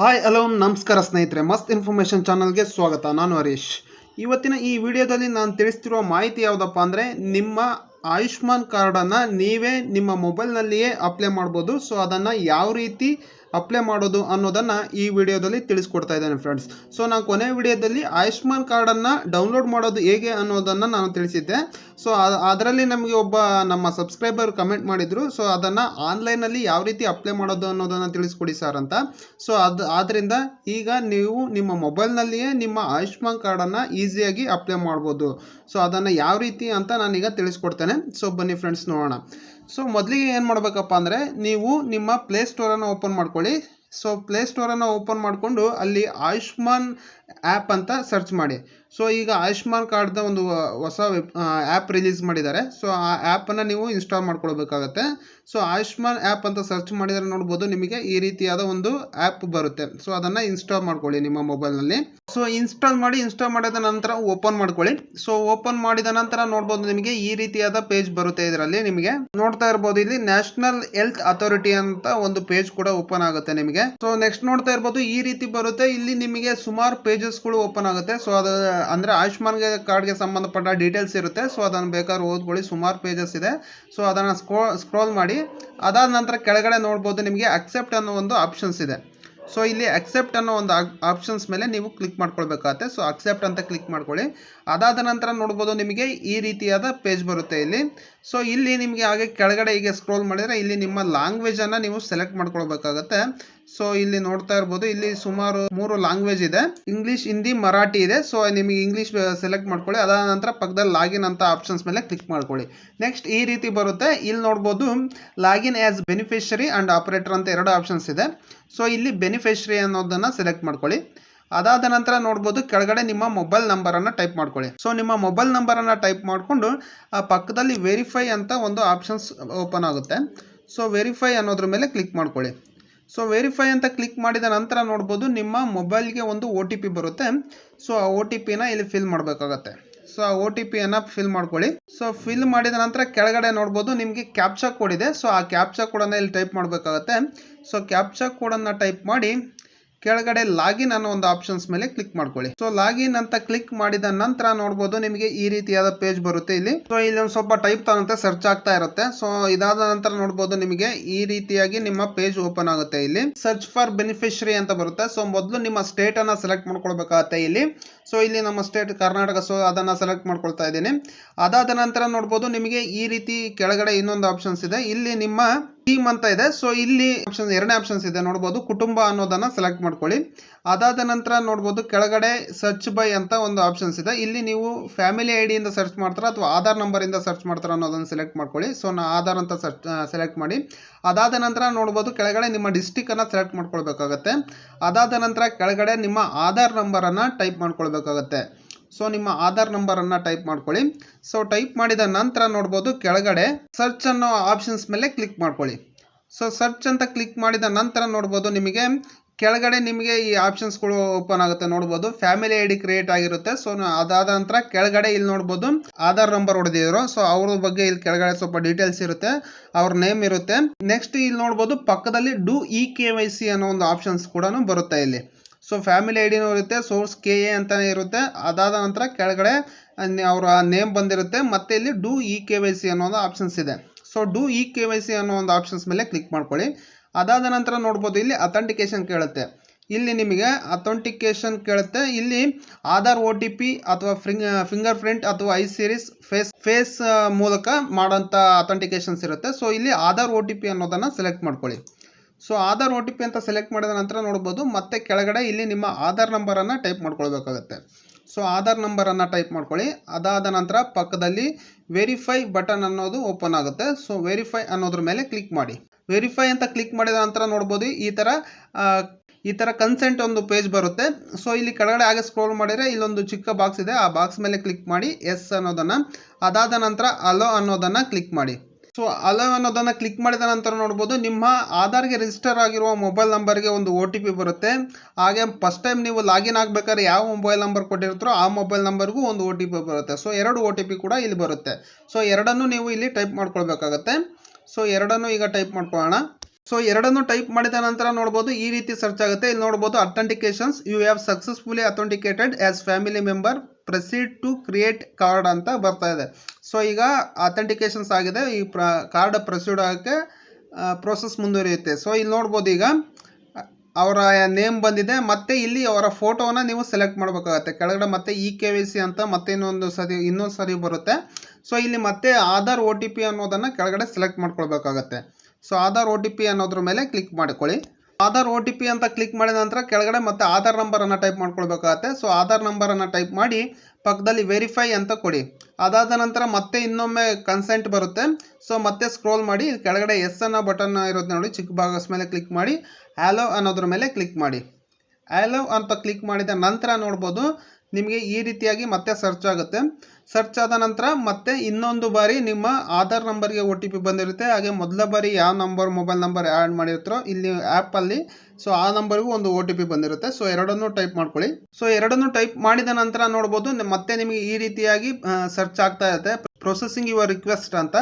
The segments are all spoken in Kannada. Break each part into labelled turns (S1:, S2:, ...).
S1: ಹಾಯ್ ಹಲೋ ನಮಸ್ಕಾರ ಸ್ನೇಹಿತರೆ. ಮಸ್ತ್ ಇನ್ಫಾರ್ಮೇಷನ್ ಚಾನಲ್ಗೆ ಸ್ವಾಗತ. ನಾನು ಹರೀಶ್. ಇವತ್ತಿನ ಈ ವಿಡಿಯೋದಲ್ಲಿ ನಾನು ತಿಳಿಸ್ತಿರುವ ಮಾಹಿತಿ ಯಾವುದಪ್ಪ ಅಂದರೆ, ನಿಮ್ಮ ಆಯುಷ್ಮಾನ್ ಕಾರ್ಡನ್ನು ನೀವೇ ನಿಮ್ಮ ಮೊಬೈಲ್ನಲ್ಲಿಯೇ ಅಪ್ಲೈ ಮಾಡ್ಬೋದು. ಸೊ ಅದನ್ನು ಯಾವ ರೀತಿ ಅಪ್ಲೈ ಮಾಡೋದು ಅನ್ನೋದನ್ನು ಈ ವಿಡಿಯೋದಲ್ಲಿ ತಿಳಿಸ್ಕೊಡ್ತಾ ಇದ್ದೇನೆ ಫ್ರೆಂಡ್ಸ್ ಸೊ ನಾನು ಕೊನೆ ವಿಡಿಯೋದಲ್ಲಿ ಆಯುಷ್ಮಾನ್ ಕಾರ್ಡನ್ನು ಡೌನ್ಲೋಡ್ ಮಾಡೋದು ಹೇಗೆ ಅನ್ನೋದನ್ನು ನಾನು ತಿಳಿಸಿದ್ದೆ. ಸೊ ಅದರಲ್ಲಿ ನಮಗೆ ಒಬ್ಬ ನಮ್ಮ ಸಬ್ಸ್ಕ್ರೈಬರ್ ಕಮೆಂಟ್ ಮಾಡಿದರು. ಸೊ ಅದನ್ನು ಆನ್ಲೈನಲ್ಲಿ ಯಾವ ರೀತಿ ಅಪ್ಲೈ ಮಾಡೋದು ಅನ್ನೋದನ್ನು ತಿಳಿಸ್ಕೊಡಿ ಸರ್ ಅಂತ. ಸೊ ಅದು ಆದ್ದರಿಂದ ಈಗ ನೀವು ನಿಮ್ಮ ಮೊಬೈಲ್ನಲ್ಲಿಯೇ ನಿಮ್ಮ ಆಯುಷ್ಮಾನ್ ಕಾರ್ಡನ್ನು ಈಸಿಯಾಗಿ ಅಪ್ಲೈ ಮಾಡ್ಬೋದು. ಸೊ ಅದನ್ನು ಯಾವ ರೀತಿ ಅಂತ ನಾನೀಗ ತಿಳಿಸ್ಕೊಡ್ತೇನೆ. ಸೊ ಬನ್ನಿ ಫ್ರೆಂಡ್ಸ್ ನೋಡೋಣ. ಸೊ ಮೊದಲಿಗೆ ಏನು ಮಾಡಬೇಕಪ್ಪ ಅಂದರೆ ನೀವು ನಿಮ್ಮ ಪ್ಲೇ ಸ್ಟೋರನ್ನು ಓಪನ್ ಮಾಡ್ಕೊಳ್ಳಿ. ಸೊ ಪ್ಲೇ ಸ್ಟೋರನ್ನು ಓಪನ್ ಮಾಡಿಕೊಂಡು ಅಲ್ಲಿ ಆಯುಷ್ಮಾನ್ ಆ್ಯಪ್ ಅಂತ ಸರ್ಚ್ ಮಾಡಿ. ಸೊ ಈಗ ಆಯುಷ್ಮಾನ್ ಕಾರ್ಡ್ದ ಒಂದು ಹೊಸ ವೆಬ್ ಆ್ಯಪ್ ರಿಲೀಸ್ ಮಾಡಿದ್ದಾರೆ. ಸೊ ಆ ಆ್ಯಪನ್ನು ನೀವು ಇನ್ಸ್ಟಾಲ್ ಮಾಡ್ಕೊಳ್ಬೇಕಾಗತ್ತೆ. ಸೊ ಆಯುಷ್ಮಾನ್ ಆ್ಯಪ್ ಅಂತ ಸರ್ಚ್ ಮಾಡಿದರೆ ನೋಡ್ಬೋದು ನಿಮಗೆ ಈ ರೀತಿಯಾದ ಒಂದು ಆ್ಯಪ್ ಬರುತ್ತೆ. ಸೊ ಅದನ್ನು ಇನ್ಸ್ಟಾಲ್ ಮಾಡ್ಕೊಳ್ಳಿ ನಿಮ್ಮ ಮೊಬೈಲ್ನಲ್ಲಿ ಸೊ ಇನ್ಸ್ಟಾಲ್ ಮಾಡಿ ಇನ್ಸ್ಟಾಲ್ ಮಾಡಿದ ನಂತರ ಓಪನ್ ಮಾಡ್ಕೊಳ್ಳಿ. ಸೊ ಓಪನ್ ಮಾಡಿದ ನಂತರ ನೋಡ್ಬೋದು ನಿಮಗೆ ಈ ರೀತಿಯಾದ ಪೇಜ್ ಬರುತ್ತೆ ಇದರಲ್ಲಿ ನಿಮಗೆ. ನೋಡ್ತಾ ಇರ್ಬೋದು, ಇಲ್ಲಿ ನ್ಯಾಷನಲ್ ಹೆಲ್ತ್ ಅಥಾರಿಟಿ ಅಂತ ಒಂದು ಪೇಜ್ ಕೂಡ ಓಪನ್ ಆಗುತ್ತೆ ನಿಮಗೆ. ಸೊ ನೆಕ್ಸ್ಟ್ ನೋಡ್ತಾ ಇರ್ಬೋದು, ಈ ರೀತಿ ಬರುತ್ತೆ. ಇಲ್ಲಿ ನಿಮಗೆ ಸುಮಾರು ಪೇಜಸ್ಗಳು ಓಪನ್ ಆಗುತ್ತೆ. ಸೊ ಅದು, ಅಂದ್ರೆ ಆಯುಷ್ಮಾನ್ ಕಾರ್ಡ್ಗೆ ಸಂಬಂಧಪಟ್ಟ ಡೀಟೇಲ್ಸ್ ಇರುತ್ತೆ. ಸೊ ಅದನ್ನು ಬೇಕಾದ್ರೆ ಓದ್ಕೊಳ್ಳಿ. ಸುಮಾರು ಪೇಜಸ್ ಇದೆ. ಸೊ ಅದನ್ನು ಸ್ಕ್ರೋ ಸ್ಕ್ರೋಲ್ ಮಾಡಿ. ಅದಾದ ನಂತರ ಕೆಳಗಡೆ ನೋಡ್ಬೋದು ನಿಮಗೆ ಅಕ್ಸೆಪ್ಟ್ ಅನ್ನೋ ಒಂದು ಆಪ್ಷನ್ಸ್ ಇದೆ. ಸೊ ಇಲ್ಲಿ ಅಕ್ಸೆಪ್ಟ್ ಅನ್ನೋ ಒಂದು ಆಪ್ಷನ್ಸ್ ಮೇಲೆ ನೀವು ಕ್ಲಿಕ್ ಮಾಡ್ಕೊಳ್ಬೇಕಾಗತ್ತೆ. ಸೊ ಅಕ್ಸೆಪ್ಟ್ ಅಂತ ಕ್ಲಿಕ್ ಮಾಡ್ಕೊಳ್ಳಿ. ಅದಾದ ನಂತರ ನೋಡ್ಬೋದು ನಿಮಗೆ ಈ ರೀತಿಯಾದ ಪೇಜ್ ಬರುತ್ತೆ ಇಲ್ಲಿ. ಸೊ ಇಲ್ಲಿ ನಿಮಗೆ ಹಾಗೆ ಕೆಳಗಡೆ ಹೀಗೆ ಸ್ಕ್ರೋಲ್ ಮಾಡಿದರೆ ಇಲ್ಲಿ ನಿಮ್ಮ ಲ್ಯಾಂಗ್ವೇಜನ್ನು ನೀವು ಸೆಲೆಕ್ಟ್ ಮಾಡ್ಕೊಳ್ಬೇಕಾಗತ್ತೆ. ಸೊ ಇಲ್ಲಿ ನೋಡ್ತಾ ಇರ್ಬೋದು, ಇಲ್ಲಿ ಸುಮಾರು ಮೂರು ಲ್ಯಾಂಗ್ವೇಜ್ ಇದೆ. ಇಂಗ್ಲಿಷ್ ಹಿಂದಿ ಮರಾಠಿ ಇದೆ. ಸೊ ನಿಮಗೆ ಇಂಗ್ಲಿಷ್ ಸೆಲೆಕ್ಟ್ ಮಾಡ್ಕೊಳ್ಳಿ. ಅದಾದ ನಂತರ ಪಕ್ಕದಲ್ಲಿ ಲಾಗಿನ್ ಅಂತ ಆಪ್ಷನ್ಸ್ ಮೇಲೆ ಕ್ಲಿಕ್ ಮಾಡ್ಕೊಳ್ಳಿ. ನೆಕ್ಸ್ಟ್ ಈ ರೀತಿ ಬರುತ್ತೆ. ಇಲ್ಲಿ ನೋಡ್ಬೋದು login as beneficiary and operator ಅಂತ ಎರಡು ಆಪ್ಷನ್ಸ್ ಇದೆ. ಸೊ ಇಲ್ಲಿ ಬೆನಿಫಿಷರಿ ಅನ್ನೋದನ್ನು ಸೆಲೆಕ್ಟ್ ಮಾಡ್ಕೊಳ್ಳಿ. ಅದಾದ ನಂತರ ನೋಡ್ಬೋದು, ಕೆಳಗಡೆ ನಿಮ್ಮ ಮೊಬೈಲ್ ನಂಬರನ್ನು ಟೈಪ್ ಮಾಡ್ಕೊಳ್ಳಿ. ಸೊ ನಿಮ್ಮ ಮೊಬೈಲ್ ನಂಬರನ್ನು ಟೈಪ್ ಮಾಡಿಕೊಂಡು, ಆ ಪಕ್ಕದಲ್ಲಿ ವೆರಿಫೈ ಅಂತ ಒಂದು ಆಪ್ಷನ್ಸ್ ಓಪನ್ ಆಗುತ್ತೆ. ಸೊ ವೆರಿಫೈ ಅನ್ನೋದ್ರ ಮೇಲೆ ಕ್ಲಿಕ್ ಮಾಡ್ಕೊಳ್ಳಿ. ಸೊ ವೆರಿಫೈ ಅಂತ ಕ್ಲಿಕ್ ಮಾಡಿದ ನಂತರ ನೋಡ್ಬೋದು ನಿಮ್ಮ ಮೊಬೈಲ್ಗೆ ಒಂದು ಒ ಟಿ ಪಿ ಬರುತ್ತೆ. ಸೊ ಆ ಒ ಟಿ ಪಿನ ಇಲ್ಲಿ ಫಿಲ್ ಮಾಡಬೇಕಾಗತ್ತೆ. ಸೊ ಆ ಒ ಟಿ ಪಿಯನ್ನು ಫಿಲ್ ಮಾಡ್ಕೊಳ್ಳಿ. ಸೊ ಫಿಲ್ ಮಾಡಿದ ನಂತರ ಕೆಳಗಡೆ ನೋಡ್ಬೋದು ನಿಮಗೆ ಕ್ಯಾಪ್ಚಾ ಕೋಡ್ ಇದೆ. ಸೊ ಆ ಕ್ಯಾಪ್ಚಾ ಕೋಡನ್ನು ಇಲ್ಲಿ ಟೈಪ್ ಮಾಡಬೇಕಾಗತ್ತೆ. ಸೊ ಕ್ಯಾಪ್ಚಾ ಕೋಡನ್ನು ಟೈಪ್ ಮಾಡಿ ಕೆಳಗಡೆ ಲಾಗಿನ್ ಅನ್ನೋ ಒಂದು ಆಪ್ಷನ್ಸ್ ಮೇಲೆ ಕ್ಲಿಕ್ ಮಾಡ್ಕೊಳ್ಳಿ. ಸೊ ಲಾಗಿನ್ ಅಂತ ಕ್ಲಿಕ್ ಮಾಡಿದ ನಂತರ ನೋಡ್ಬೋದು ನಿಮಗೆ ಈ ರೀತಿಯಾದ ಪೇಜ್ ಬರುತ್ತೆ ಇಲ್ಲಿ. ಸೊ ಇಲ್ಲಿ ಒಂದು ಸ್ವಲ್ಪ ಟೈಪ್ ತಗೊಂತೆ ಸರ್ಚ್ ಆಗ್ತಾ ಇರುತ್ತೆ. ಸೊ ಇದಾದ ನಂತರ ನೋಡ್ಬೋದು ನಿಮಗೆ ಈ ರೀತಿಯಾಗಿ ನಿಮ್ಮ ಪೇಜ್ ಓಪನ್ ಆಗುತ್ತೆ ಇಲ್ಲಿ. ಸರ್ಚ್ ಫಾರ್ ಬೆನಿಫಿಷರಿ ಅಂತ ಬರುತ್ತೆ. ಸೊ ಮೊದಲು ನಿಮ್ಮ ಸ್ಟೇಟ್ ಅನ್ನ ಸೆಲೆಕ್ಟ್ ಮಾಡ್ಕೊಳ್ಬೇಕಾಗತ್ತೆ ಇಲ್ಲಿ. ಸೊ ಇಲ್ಲಿ ನಮ್ಮ ಸ್ಟೇಟ್ ಕರ್ನಾಟಕ ಸೊ ಅದನ್ನ ಸೆಲೆಕ್ಟ್ ಮಾಡ್ಕೊಳ್ತಾ ಇದ್ದೀನಿ. ಅದಾದ ನಂತರ ನೋಡ್ಬೋದು ನಿಮಗೆ ಈ ರೀತಿ ಕೆಳಗಡೆ ಇನ್ನೊಂದು ಆಪ್ಷನ್ಸ್ ಇದೆ. ಇಲ್ಲಿ ನಿಮ್ಮ ಟೀಮ್ ಅಂತ ಇದೆ. ಸೊ ಇಲ್ಲಿ ಆಪ್ಷನ್ ಎರಡನೇ ಆಪ್ಷನ್ಸ್ ಇದೆ. ನೋಡ್ಬೋದು, ಕುಟುಂಬ ಅನ್ನೋದನ್ನ ಸೆಲೆಕ್ಟ್ ಮಾಡ್ಕೊಳ್ಳಿ. ಅದಾದ ನಂತರ ನೋಡ್ಬೋದು, ಕೆಳಗಡೆ ಸರ್ಚ್ ಬೈ ಅಂತ ಒಂದು ಆಪ್ಷನ್ಸ್ ಇದೆ. ಇಲ್ಲಿ ನೀವು ಫ್ಯಾಮಿಲಿ ಐ ಡಿಯಿಂದ ಸರ್ಚ್ ಮಾಡ್ತಾರ ಅಥವಾ ಆಧಾರ್ ನಂಬರಿಂದ ಸರ್ಚ್ ಮಾಡ್ತಾರ ಅನ್ನೋದನ್ನು ಸೆಲೆಕ್ಟ್ ಮಾಡ್ಕೊಳ್ಳಿ. ಸೊ ನಾ ಆಧಾರ್ ಅಂತ ಸರ್ಚ್ ಸೆಲೆಕ್ಟ್ ಮಾಡಿ. ಅದಾದ ನಂತರ ನೋಡ್ಬೋದು, ಕೆಳಗಡೆ ನಿಮ್ಮ ಡಿಸ್ಟಿಕನ್ನು ಸೆಲೆಕ್ಟ್ ಮಾಡ್ಕೊಳ್ಬೇಕಾಗತ್ತೆ. ಅದಾದ ನಂತರ ಕೆಳಗಡೆ ನಿಮ್ಮ ಆಧಾರ್ ನಂಬರನ್ನು ಟೈಪ್ ಮಾಡ್ಕೊಳ್ಬೇಕಾಗತ್ತೆ. ಸೊ ನಿಮ್ಮ ಆಧಾರ್ ನಂಬರನ್ನು ಟೈಪ್ ಮಾಡ್ಕೊಳ್ಳಿ. ಸೊ ಟೈಪ್ ಮಾಡಿದ ನಂತರ ನೋಡ್ಬೋದು ಕೆಳಗಡೆ ಸರ್ಚ್ ಅನ್ನೋ ಆಪ್ಷನ್ಸ್ ಮೇಲೆ ಕ್ಲಿಕ್ ಮಾಡ್ಕೊಳ್ಳಿ. ಸೊ ಸರ್ಚ್ ಅಂತ ಕ್ಲಿಕ್ ಮಾಡಿದ ನಂತರ ನೋಡ್ಬೋದು ನಿಮಗೆ ಕೆಳಗಡೆ ನಿಮಗೆ ಈ ಆಪ್ಷನ್ಸ್ಗಳು ಓಪನ್ ಆಗುತ್ತೆ. ನೋಡ್ಬೋದು ಫ್ಯಾಮಿಲಿ ಐ ಡಿ ಕ್ರಿಯೇಟ್ ಆಗಿರುತ್ತೆ. ಸೊ ಅದಾದ ನಂತರ ಕೆಳಗಡೆ ಇಲ್ಲಿ ನೋಡ್ಬೋದು ಆಧಾರ್ ನಂಬರ್ ಹೊಡೆದಿದ್ರು. ಸೊ ಅವ್ರ ಬಗ್ಗೆ ಇಲ್ಲಿ ಕೆಳಗಡೆ ಸ್ವಲ್ಪ ಡೀಟೇಲ್ಸ್ ಇರುತ್ತೆ. ಅವ್ರ ನೇಮ್ ಇರುತ್ತೆ. ನೆಕ್ಸ್ಟ್ ಇಲ್ಲಿ ನೋಡ್ಬೋದು ಪಕ್ಕದಲ್ಲಿ do e K Y C ಅನ್ನೋ ಒಂದು ಆಪ್ಷನ್ಸ್ ಕೂಡ ಬರುತ್ತೆ ಇಲ್ಲಿ. ಸೊ ಫ್ಯಾಮಿಲಿ ಐ ಡಿನೂ ಇರುತ್ತೆ ಸೋರ್ಸ್ ಕೆ ಎ ಅಂತಲೇ ಇರುತ್ತೆ. ಅದಾದ ನಂತರ ಕೆಳಗಡೆ ಅವರ ನೇಮ್ ಬಂದಿರುತ್ತೆ. ಮತ್ತೆ ಇಲ್ಲಿ do e K Y C ಅನ್ನೋ ಒಂದು ಆಪ್ಷನ್ಸ್ ಇದೆ. So do e K Y C ಅನ್ನೋ ಒಂದು ಆಪ್ಷನ್ಸ್ ಮೇಲೆ ಕ್ಲಿಕ್ ಮಾಡ್ಕೊಳ್ಳಿ. ಅದಾದ ನಂತರ ನೋಡ್ಬೋದು, ಇಲ್ಲಿ ಅಥೆಂಟಿಕೇಶನ್ ಕೇಳುತ್ತೆ. ಇಲ್ಲಿ ನಿಮಗೆ ಅಥೆಂಟಿಕೇಶನ್ ಕೇಳುತ್ತೆ. ಇಲ್ಲಿ ಆಧಾರ್ ಓ ಟಿ ಪಿ ಅಥವಾ ಫಿಂಗರ್ ಪ್ರಿಂಟ್ ಅಥವಾ ಐ ಸೀರೀಸ್ ಫೇಸ್ ಫೇಸ್ ಮೂಲಕ ಮಾಡೋಂಥ ಅಥೆಂಟಿಕೇಶನ್ಸ್ ಇರುತ್ತೆ. ಸೊ ಇಲ್ಲಿ ಆಧಾರ್ ಓ ಟಿ ಪಿ ಅನ್ನೋದನ್ನು ಸೆಲೆಕ್ಟ್ ಮಾಡ್ಕೊಳ್ಳಿ. So Aadhaar O T P ಅಂತ ಸೆಲೆಕ್ಟ್ ಮಾಡಿದ ನಂತರ ನೋಡ್ಬೋದು, ಮತ್ತೆ ಕೆಳಗಡೆ ಇಲ್ಲಿ ನಿಮ್ಮ ಆಧಾರ್ ನಂಬರನ್ನು ಟೈಪ್ ಮಾಡ್ಕೊಳ್ಬೇಕಾಗತ್ತೆ. ಸೊ ಆಧಾರ್ ನಂಬರನ್ನು ಟೈಪ್ ಮಾಡ್ಕೊಳ್ಳಿ. ಅದಾದ ನಂತರ ಪಕ್ಕದಲ್ಲಿ ವೆರಿಫೈ ಬಟನ್ ಅನ್ನೋದು ಓಪನ್ ಆಗುತ್ತೆ. ಸೊ ವೆರಿಫೈ ಅನ್ನೋದ್ರ ಮೇಲೆ ಕ್ಲಿಕ್ ಮಾಡಿ. ವೆರಿಫೈ ಅಂತ ಕ್ಲಿಕ್ ಮಾಡಿದ ನಂತರ ನೋಡ್ಬೋದು, ಈ ಥರ ಈ ಥರ ಕನ್ಸೆಂಟ್ ಒಂದು ಪೇಜ್ ಬರುತ್ತೆ. ಸೊ ಇಲ್ಲಿ ಕೆಳಗಡೆ ಹಾಗೆ ಸ್ಕ್ರೋಲ್ ಮಾಡಿದರೆ ಇಲ್ಲೊಂದು ಚಿಕ್ಕ ಬಾಕ್ಸ್ ಇದೆ. ಆ ಬಾಕ್ಸ್ ಮೇಲೆ ಕ್ಲಿಕ್ ಮಾಡಿ ಎಸ್ ಅನ್ನೋದನ್ನು, ಅದಾದ ನಂತರ ಅಲೋ ಅನ್ನೋದನ್ನು ಕ್ಲಿಕ್ ಮಾಡಿ. ಸೊ ಅಲ್ಲ ಅನ್ನೋದನ್ನು ಕ್ಲಿಕ್ ಮಾಡಿದ ನಂತರ ನೋಡ್ಬೋದು, ನಿಮ್ಮ ಆಧಾರ್ಗೆ ರಿಜಿಸ್ಟರ್ ಆಗಿರುವ ಮೊಬೈಲ್ ನಂಬರ್ಗೆ ಒಂದು ಒ ಟಿ ಪಿ ಬರುತ್ತೆ. ಹಾಗೆ ಫಸ್ಟ್ ಟೈಮ್ ನೀವು ಲಾಗಿನ್ ಆಗಬೇಕಾದ್ರೆ ಯಾವ ಮೊಬೈಲ್ ನಂಬರ್ ಕೊಟ್ಟಿರ್ತಾರೋ ಆ ಮೊಬೈಲ್ ನಂಬರ್ಗೂ ಒಂದು ಒ ಟಿ ಪಿ ಬರುತ್ತೆ. ಸೊ ಎರಡು ಒ ಟಿ ಪಿ ಕೂಡ ಇಲ್ಲಿ ಬರುತ್ತೆ. ಸೊ ಎರಡನ್ನೂ ನೀವು ಇಲ್ಲಿ ಟೈಪ್ ಮಾಡ್ಕೊಳ್ಬೇಕಾಗತ್ತೆ. ಸೊ ಎರಡನ್ನೂ ಈಗ ಟೈಪ್ ಮಾಡ್ಕೊಳ್ಳೋಣ. ಸೊ ಎರಡನ್ನು ಟೈಪ್ ಮಾಡಿದ ನಂತರ ನೋಡ್ಬೋದು ಈ ರೀತಿ ಸರ್ಚ್ ಆಗುತ್ತೆ. ಇಲ್ಲಿ ನೋಡ್ಬೋದು authentications you have successfully authenticated as family member proceed to create card ಅಂತ ಬರ್ತಾ ಇದೆ. ಸೊ ಈಗ ಅಥೆಂಟಿಕೇಶನ್ಸ್ ಆಗಿದೆ. ಈ ಕಾರ್ಡ್ ಪ್ರೊಸೀಡ್ ಆಗೋಕ್ಕೆ ಪ್ರೋಸೆಸ್ ಮುಂದುವರಿಯುತ್ತೆ. ಸೊ ಇಲ್ಲಿ ನೋಡ್ಬೋದು ಈಗ, ಅವರ ನೇಮ್ ಬಂದಿದೆ. ಮತ್ತೆ ಇಲ್ಲಿ ಅವರ ಫೋಟೋನ ನೀವು ಸೆಲೆಕ್ಟ್ ಮಾಡಬೇಕಾಗತ್ತೆ. ಕೆಳಗಡೆ ಮತ್ತೆ ಇ ಕೆ ವಿ ಸಿ ಅಂತ ಮತ್ತೆ ಇನ್ನೊಂದು ಸರಿ ಇನ್ನೊಂದು ಸರಿ ಬರುತ್ತೆ. ಸೊ ಇಲ್ಲಿ ಮತ್ತೆ ಆಧಾರ್ ಒ ಟಿ ಪಿ ಅನ್ನೋದನ್ನು ಕೆಳಗಡೆ select ಮಾಡ್ಕೊಳ್ಬೇಕಾಗತ್ತೆ. So Aadhaar O T P ಅನ್ನೋದ್ರ ಮೇಲೆ ಕ್ಲಿಕ್ ಮಾಡ್ಕೊಳ್ಳಿ. ಆಧಾರ್ ಓ ಟಿ ಪಿ ಅಂತ ಕ್ಲಿಕ್ ಮಾಡಿದ ನಂತರ ಕೆಳಗಡೆ ಮತ್ತೆ ಆಧಾರ್ ನಂಬರನ್ನು ಟೈಪ್ ಮಾಡ್ಕೊಳ್ಬೇಕಾಗತ್ತೆ. ಸೊ ಆಧಾರ್ ನಂಬರನ್ನು ಟೈಪ್ ಮಾಡಿ ಪಕ್ಕದಲ್ಲಿ ವೆರಿಫೈ ಅಂತ ಕೊಡಿ. ಅದಾದ ನಂತರ ಮತ್ತೆ ಇನ್ನೊಮ್ಮೆ ಕನ್ಸೆಂಟ್ ಬರುತ್ತೆ. ಸೊ ಮತ್ತೆ ಸ್ಕ್ರೋಲ್ ಮಾಡಿ, ಕೆಳಗಡೆ ಎಸ್ ಅನ್ನೋ ಬಟನ್ ಇರುತ್ತೆ ನೋಡಿ ಚಿಕ್ಕ ಭಾಗಸ್ ಮೇಲೆ ಕ್ಲಿಕ್ ಮಾಡಿ. ಹ್ಯಾಲೋ ಅನ್ನೋದ್ರ ಮೇಲೆ ಕ್ಲಿಕ್ ಮಾಡಿ. ಆ್ಯಲೋ ಅಂತ ಕ್ಲಿಕ್ ಮಾಡಿದ ನಂತರ ನೋಡ್ಬೋದು, ನಿಮಗೆ ಈ ರೀತಿಯಾಗಿ ಮತ್ತೆ ಸರ್ಚ್ ಆಗುತ್ತೆ. ಸರ್ಚ್ ಆದ ನಂತರ ಮತ್ತೆ ಇನ್ನೊಂದು ಬಾರಿ ನಿಮ್ಮ ಆಧಾರ್ ನಂಬರ್ಗೆ ಒ ಟಿ ಪಿ ಬಂದಿರುತ್ತೆ. ಹಾಗೆ ಮೊದಲ ಬಾರಿ ಯಾವ ನಂಬರ್ ಮೊಬೈಲ್ ನಂಬರ್ ಆ್ಯಡ್ ಮಾಡಿರ್ತಾರೋ, ಇಲ್ಲಿ ಆ್ಯಪಲ್ಲಿ ಸೊ ಆ ನಂಬರ್ಗೂ ಒಂದು ಒ ಟಿ ಪಿ ಬಂದಿರುತ್ತೆ. ಸೊ ಎರಡನ್ನೂ ಟೈಪ್ ಮಾಡ್ಕೊಳ್ಳಿ. ಸೊ ಎರಡನ್ನೂ ಟೈಪ್ ಮಾಡಿದ ನಂತರ ನೋಡ್ಬೋದು, ಮತ್ತೆ ನಿಮಗೆ ಈ ರೀತಿಯಾಗಿ ಸರ್ಚ್ ಆಗ್ತಾ ಇರುತ್ತೆ. ಪ್ರೊಸೆಸಿಂಗ್ ಯುವರ್ ರಿಕ್ವೆಸ್ಟ್ ಅಂತ.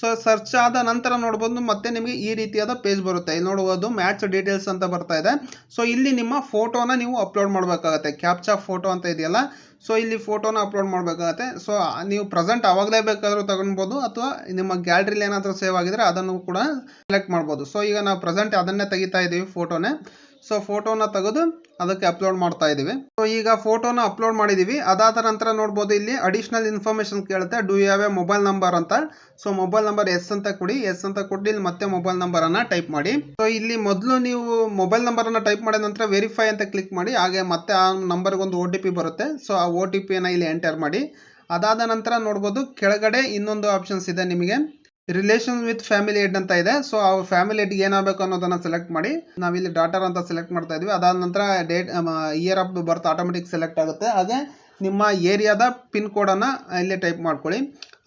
S1: ಸೊ ಸರ್ಚ್ ಆದ ನಂತರ ನೋಡ್ಬೋದು ಮತ್ತೆ ನಿಮಗೆ ಈ ರೀತಿಯಾದ ಪೇಜ್ ಬರುತ್ತೆ. ಇಲ್ಲಿ ನೋಡ್ಬೋದು ಮ್ಯಾಚ್ ಡೀಟೇಲ್ಸ್ ಅಂತ ಬರ್ತಾ ಇದೆ. ಸೊ ಇಲ್ಲಿ ನಿಮ್ಮ ಫೋಟೋನ ನೀವು ಅಪ್ಲೋಡ್ ಮಾಡಬೇಕಾಗತ್ತೆ. ಕ್ಯಾಪ್ಚಾ ಫೋಟೋ ಅಂತ ಇದೆಯಲ್ಲ? ಸೊ ಇಲ್ಲಿ ಫೋಟೋನ ಅಪ್ಲೋಡ್ ಮಾಡಬೇಕಾಗತ್ತೆ. ಸೊ ನೀವು ಪ್ರೆಸೆಂಟ್ ಆವಾಗಲೇ ಬೇಕಾದರೂ ತಗೊಳ್ಬೋದು, ಅಥವಾ ನಿಮ್ಮ ಗ್ಯಾಲರಿಲಿ ಏನಾದರೂ ಸೇವ್ ಆಗಿದ್ರೆ ಅದನ್ನು ಕೂಡ ಸೆಲೆಕ್ಟ್ ಮಾಡ್ಬೋದು. ಸೊ ಈಗ ನಾವು ಪ್ರೆಸೆಂಟ್ ಅದನ್ನೇ ತೆಗಿತಾ ಇದ್ದೀವಿ ಫೋಟೋನೇ ಸೊ ಫೋಟೋನ ತೆಗೆದು ಅದಕ್ಕೆ ಅಪ್ಲೋಡ್ ಮಾಡ್ತಾ ಇದ್ದೀವಿ ಸೊ ಈಗ ಫೋಟೋನ ಅಪ್ಲೋಡ್ ಮಾಡಿದ್ದೀವಿ ಅದಾದ ನಂತರ ನೋಡ್ಬೋದು ಇಲ್ಲಿ ಅಡಿಷ್ನಲ್ ಇನ್ಫಾರ್ಮೇಷನ್ ಕೇಳುತ್ತೆ. Do you have a mobile number ಅಂತ. ಸೊ ಮೊಬೈಲ್ ನಂಬರ್ ಎಸ್ ಅಂತ ಕೊಡಿ. ಎಸ್ ಅಂತ ಕೊಡಿ ಇಲ್ಲಿ ಮತ್ತೆ ಮೊಬೈಲ್ ನಂಬರನ್ನು ಟೈಪ್ ಮಾಡಿ. ಸೊ ಇಲ್ಲಿ ಮೊದಲು ನೀವು ಮೊಬೈಲ್ ನಂಬರನ್ನು ಟೈಪ್ ಮಾಡಿದ ನಂತರ ವೆರಿಫೈ ಅಂತ ಕ್ಲಿಕ್ ಮಾಡಿ. ಹಾಗೆ ಮತ್ತೆ ಆ ನಂಬರ್ಗೆ ಒಂದು ಒ ಟಿ ಪಿ ಬರುತ್ತೆ. ಸೊ ಆ ಒ ಟಿ ಪಿಯನ್ನು ಇಲ್ಲಿ ಎಂಟರ್ ಮಾಡಿ. ಅದಾದ ನಂತರ ನೋಡ್ಬೋದು ಕೆಳಗಡೆ ಇನ್ನೊಂದು ಆಪ್ಷನ್ಸ್ ಇದೆ ನಿಮಗೆ. ರಿಲೇಷನ್ ವಿತ್ ಫ್ಯಾಮಿಲಿ ಹೆಡ್ ಅಂತ ಇದೆ. ಸೊ ಆ ಫ್ಯಾಮಿಲಿ ಹೆಡ್ಗೆ ಏನಾಗಬೇಕು ಅನ್ನೋದನ್ನ ಸೆಲೆಕ್ಟ್ ಮಾಡಿ, ನಾವಿಲ್ಲಿ ಡಾಟರ್ ಅಂತ ಸೆಲೆಕ್ಟ್ ಮಾಡ್ತಾ ಇದ್ವಿ. ಅದಾದ ನಂತರ date year of birth automatic select ಆಗುತ್ತೆ. ಹಾಗೆ ನಿಮ್ಮ ಏರಿಯಾದ ಪಿನ್ ಕೋಡನ್ನು ಇಲ್ಲಿ ಟೈಪ್ ಮಾಡ್ಕೊಳ್ಳಿ.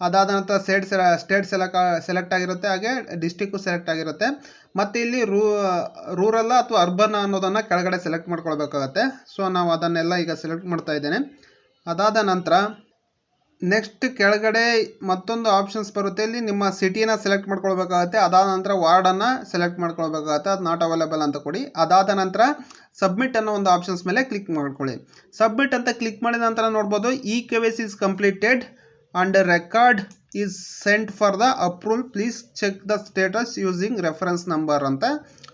S1: ಅದಾದ ನಂತರ ಸ್ಟೇಟ್ ಸ್ಟೇಟ್ ಸೆಲೆಕ್ಟ್ ಸೆಲೆಕ್ಟ್ ಆಗಿರುತ್ತೆ. ಹಾಗೆ ಡಿಸ್ಟಿಕ್ಕು ಸೆಲೆಕ್ಟ್ ಆಗಿರುತ್ತೆ. ಮತ್ತು ಇಲ್ಲಿ ರೂ ರೂರಲ್ಲ ಅಥವಾ ಅರ್ಬನ್ ಅನ್ನೋದನ್ನು ಕೆಳಗಡೆ ಸೆಲೆಕ್ಟ್ ಮಾಡ್ಕೊಳ್ಬೇಕಾಗತ್ತೆ. ಸೊ ನಾವು ಅದನ್ನೆಲ್ಲ ಈಗ ಸೆಲೆಕ್ಟ್ ಮಾಡ್ತಾ ಇದ್ದೇನೆ. ಅದಾದ ನಂತರ ನೆಕ್ಸ್ಟ್ ಕೆಳಗಡೆ ಮತ್ತೊಂದು ಆಪ್ಷನ್ಸ್ ಬರುತ್ತೆ. ಇಲ್ಲಿ ನಿಮ್ಮ ಸಿಟಿನ ಸೆಲೆಕ್ಟ್ ಮಾಡ್ಕೊಳ್ಬೇಕಾಗತ್ತೆ. ಅದಾದ ನಂತರ ವಾರ್ಡನ್ನು ಸೆಲೆಕ್ಟ್ ಮಾಡ್ಕೊಳ್ಬೇಕಾಗತ್ತೆ. ಅದು ನಾಟ್ ಅವೈಲೇಬಲ್ ಅಂತ ಕೊಡಿ. ಅದಾದ ನಂತರ ಸಬ್ಮಿಟ್ ಅನ್ನೋ ಒಂದು ಆಪ್ಷನ್ಸ್ ಮೇಲೆ ಕ್ಲಿಕ್ ಮಾಡ್ಕೊಳ್ಳಿ. ಸಬ್ಮಿಟ್ ಅಂತ ಕ್ಲಿಕ್ ಮಾಡಿದ ನಂತರ ನೋಡ್ಬೋದು e K C is completed and record is sent for the approval please check the status using reference number ಅಂತ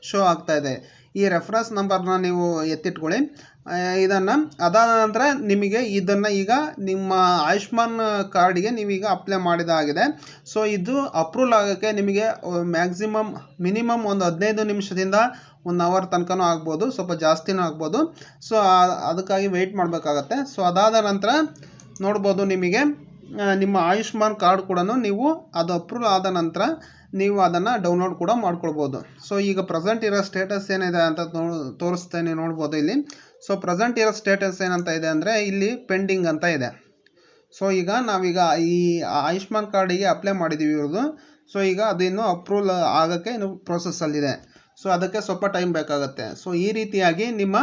S1: ಶೋ ಆಗ್ತಾ ಇದೆ. ಈ ರೆಫರೆನ್ಸ್ ನಂಬರ್ನ ನೀವು ಎತ್ತಿಟ್ಕೊಳ್ಳಿ. ಇದನ್ನು ಅದಾದ ನಂತರ ನಿಮಗೆ ಇದನ್ನು ಈಗ ನಿಮ್ಮ ಆಯುಷ್ಮಾನ್ ಕಾರ್ಡಿಗೆ ನೀವೀಗ ಅಪ್ಲೈ ಮಾಡಿದಾಗಿದೆ. ಸೊ ಇದು ಅಪ್ರೂವಲ್ ಆಗೋಕ್ಕೆ ನಿಮಗೆ ಮ್ಯಾಕ್ಸಿಮಮ್ ಮಿನಿಮಮ್ ಒಂದು ಹದಿನೈದು ನಿಮಿಷದಿಂದ ಒಂದು ಅವರ್ ತನಕನೂ ಆಗ್ಬೋದು, ಸ್ವಲ್ಪ ಜಾಸ್ತಿನೂ ಆಗ್ಬೋದು. ಸೊ ಅದಕ್ಕಾಗಿ ವೆಯ್ಟ್ ಮಾಡಬೇಕಾಗತ್ತೆ. ಸೊ ಅದಾದ ನಂತರ ನೋಡ್ಬೋದು ನಿಮಗೆ ನಿಮ್ಮ ಆಯುಷ್ಮಾನ್ ಕಾರ್ಡ್ ಕೂಡ ನೀವು ಅದು ಅಪ್ರೂವ್ ಆದ ನಂತರ ನೀವು ಅದನ್ನು ಡೌನ್ಲೋಡ್ ಕೂಡ ಮಾಡ್ಕೊಳ್ಬೋದು. ಸೊ ಈಗ ಪ್ರೆಸೆಂಟ್ ಇರೋ ಸ್ಟೇಟಸ್ ಏನಿದೆ ಅಂತ ತೋರಿಸ್ತೇನೆ ನೋಡ್ಬೋದು ಇಲ್ಲಿ. ಸೊ ಪ್ರೆಸೆಂಟ್ ಇರೋ ಸ್ಟೇಟಸ್ ಏನಂತ ಇದೆ ಅಂದರೆ ಇಲ್ಲಿ ಪೆಂಡಿಂಗ್ ಅಂತ ಇದೆ. ಸೊ ಈಗ ನಾವೀಗ ಈ ಆಯುಷ್ಮಾನ್ ಕಾರ್ಡಿಗೆ ಅಪ್ಲೈ ಮಾಡಿದ್ದೀವಿ ಇವ್ರದ್ದು ಸೊ ಈಗ ಅದಿನ್ನು ಅಪ್ರೂವಲ್ ಆಗೋಕ್ಕೆ ಇನ್ನು ಪ್ರೋಸೆಸ್ಸಲ್ಲಿದೆ ಸೊ ಅದಕ್ಕೆ ಸ್ವಲ್ಪ ಟೈಮ್ ಬೇಕಾಗುತ್ತೆ. ಸೊ ಈ ರೀತಿಯಾಗಿ ನಿಮ್ಮ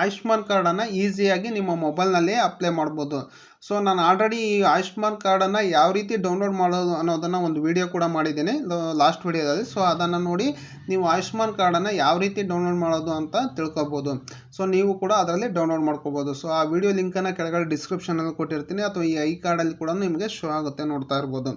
S1: ಆಯುಷ್ಮಾನ್ ಕಾರ್ಡನ್ನು ಈಸಿಯಾಗಿ ನಿಮ್ಮ ಮೊಬೈಲ್ನಲ್ಲಿ ಅಪ್ಲೈ ಮಾಡ್ಬೋದು. ಸೊ ನಾನು ಆಲ್ರೆಡಿ ಈ ಆಯುಷ್ಮಾನ್ ಕಾರ್ಡನ್ನು ಯಾವ ರೀತಿ ಡೌನ್ಲೋಡ್ ಮಾಡೋದು ಅನ್ನೋದನ್ನು ಒಂದು ವಿಡಿಯೋ ಕೂಡ ಮಾಡಿದ್ದೀನಿ ಲಾಸ್ಟ್ ವಿಡಿಯೋದಲ್ಲಿ ಸೊ ಅದನ್ನು ನೋಡಿ ನೀವು ಆಯುಷ್ಮಾನ್ ಕಾರ್ಡನ್ನು ಯಾವ ರೀತಿ ಡೌನ್ಲೋಡ್ ಮಾಡೋದು ಅಂತ ತಿಳ್ಕೊಬೋದು. ಸೊ ನೀವು ಕೂಡ ಅದರಲ್ಲಿ ಡೌನ್ಲೋಡ್ ಮಾಡ್ಕೋಬೋದು. ಸೊ ಆ ವಿಡಿಯೋ ಲಿಂಕನ್ನು ಕೆಳಗಡೆ ಡಿಸ್ಕ್ರಿಪ್ಷನಲ್ಲಿ ಕೊಟ್ಟಿರ್ತೀನಿ, ಅಥವಾ ಈ ಐ ಕಾರ್ಡಲ್ಲಿ ಕೂಡ ನಿಮಗೆ ಶೋ ಆಗುತ್ತೆ ನೋಡ್ತಾ ಇರ್ಬೋದು.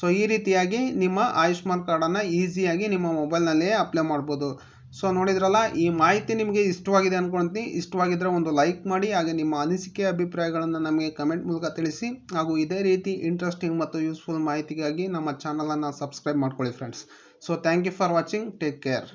S1: ಸೊ ಈ ರೀತಿಯಾಗಿ ನಿಮ್ಮ ಆಯುಷ್ಮಾನ್ ಕಾರ್ಡನ್ನು ಈಸಿಯಾಗಿ ನಿಮ್ಮ ಮೊಬೈಲ್ನಲ್ಲಿಯೇ ಅಪ್ಲೈ ಮಾಡ್ಬೋದು. ಸೊ ನೋಡಿದ್ರಲ್ಲ, ಈ ಮಾಹಿತಿ ನಿಮಗೆ ಇಷ್ಟವಾಗಿದೆ ಅಂದ್ಕೊಳ್ತೀನಿ ಇಷ್ಟವಾಗಿದ್ದರೆ ಒಂದು ಲೈಕ್ ಮಾಡಿ, ಹಾಗೆ ನಿಮ್ಮ ಅನಿಸಿಕೆ, ಅಭಿಪ್ರಾಯಗಳನ್ನು ನಮಗೆ ಕಮೆಂಟ್ ಮೂಲಕ ತಿಳಿಸಿ. ಹಾಗೂ ಇದೇ ರೀತಿ ಇಂಟ್ರೆಸ್ಟಿಂಗ್ ಮತ್ತು ಯೂಸ್ಫುಲ್ ಮಾಹಿತಿಗಾಗಿ ನಮ್ಮ ಚಾನಲನ್ನು ಸಬ್ಸ್ಕ್ರೈಬ್ ಮಾಡ್ಕೊಳ್ಳಿ friends so thank you for watching take care